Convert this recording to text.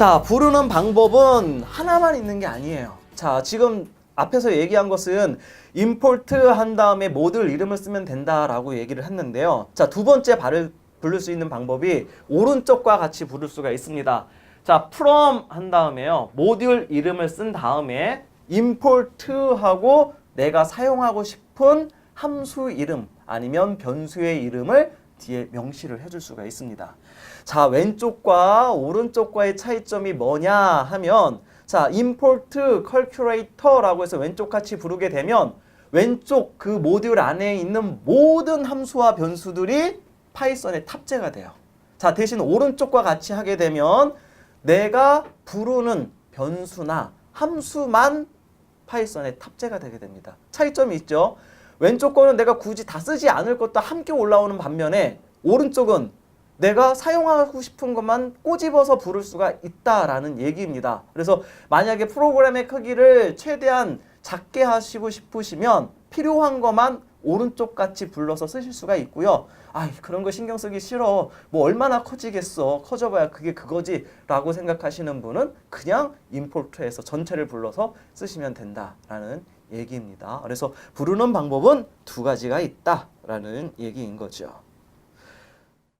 자, 부르는 방법은 하나만 있는 게 아니에요. 자, 지금 앞에서 얘기한 것은 임포트 한 다음에 모듈 이름을 쓰면 된다라고 얘기를 했는데요. 자, 두 번째 발을 부를 수 있는 방법이 오른쪽과 같이 부를 수가 있습니다. 자, from 한 다음에요. 모듈 이름을 쓴 다음에 import하고 내가 사용하고 싶은 함수 이름 아니면 변수의 이름을 뒤에 명시를 해줄 수가 있습니다. 자, 왼쪽과 오른쪽과의 차이점이 뭐냐 하면 자, import calculator라고 해서 왼쪽 같이 부르게 되면 왼쪽 그 모듈 안에 있는 모든 함수와 변수들이 파이썬에 탑재가 돼요. 자, 대신 오른쪽과 같이 하게 되면 내가 부르는 변수나 함수만 파이썬에 탑재가 되게 됩니다. 차이점이 있죠. 왼쪽 거는 내가 굳이 다 쓰지 않을 것도 함께 올라오는 반면에 오른쪽은 내가 사용하고 싶은 것만 꼬집어서 부를 수가 있다라는 얘기입니다. 그래서 만약에 프로그램의 크기를 최대한 작게 하시고 싶으시면 필요한 것만 오른쪽 같이 불러서 쓰실 수가 있고요. 아, 그런 거 신경 쓰기 싫어. 뭐 얼마나 커지겠어. 커져봐야 그게 그거지라고 생각하시는 분은 그냥 임포트해서 전체를 불러서 쓰시면 된다라는 얘기입니다. 그래서 부르는 방법은 두 가지가 있다라는 얘기인 거죠.